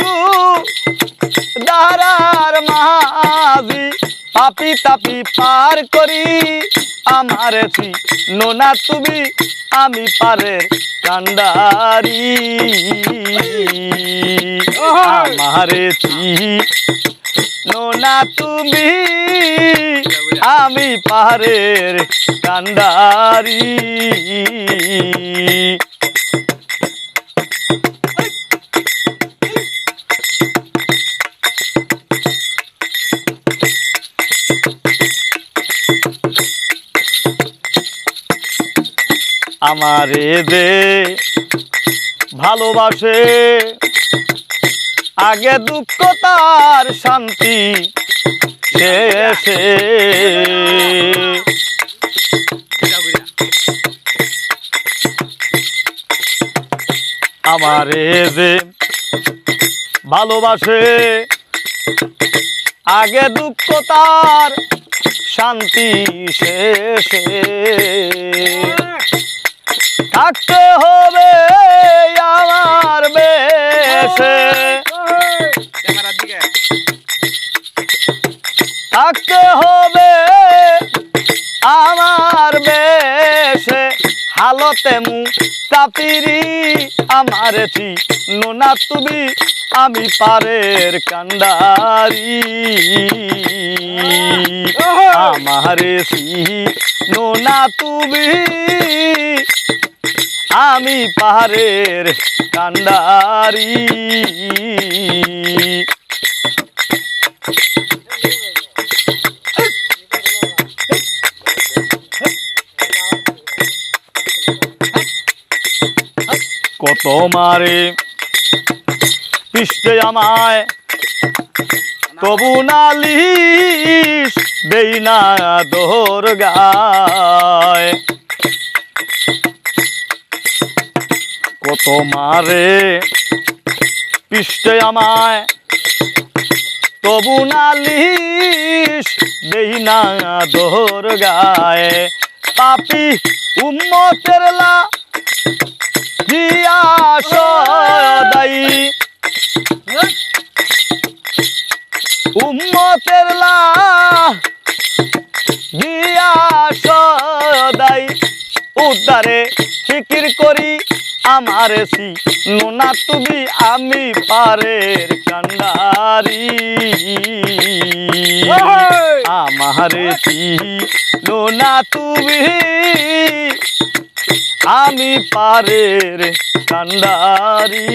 গু দারার মাঝি পাপি তাপি পার করি। আমার নোনা তুমি আমি পারের কান্ডারি আমারে নোনা তুমি আমি পারের কান্ডারি আমারে দে, ভালোবাসে। আগে দুঃখ, তার শান্তি শেষে আমারে যে ভালোবাসে। আগে দুঃখ, তার শান্তি শেষে থাকতে হবে আমার বেশে। থাকতে হবে আমার বেশে। হালতে মু কাপিরি আমার চি নোনা তুমি আমি পারের কান্ডারি। আমারে সি নোনা তুমি আমি পাহাড়ের কান্ডারি। কত মারে পৃষ্ঠে আমায় তবু নালিশ দেই না দোর গায়। কত মারে পৃষ্ঠে আমায় তবু নালিশ দেই না দোর গায়ে। পাপি উম্মতের লা জিয়া সদাই উম্মতের লা গিয়া সদাই উদ্ধারে ফিকির করি আমার সি নোনা তুমি আমি পারের কান্ডারি। আমার সি নোনা তুমি আমি পারের কান্ডারি।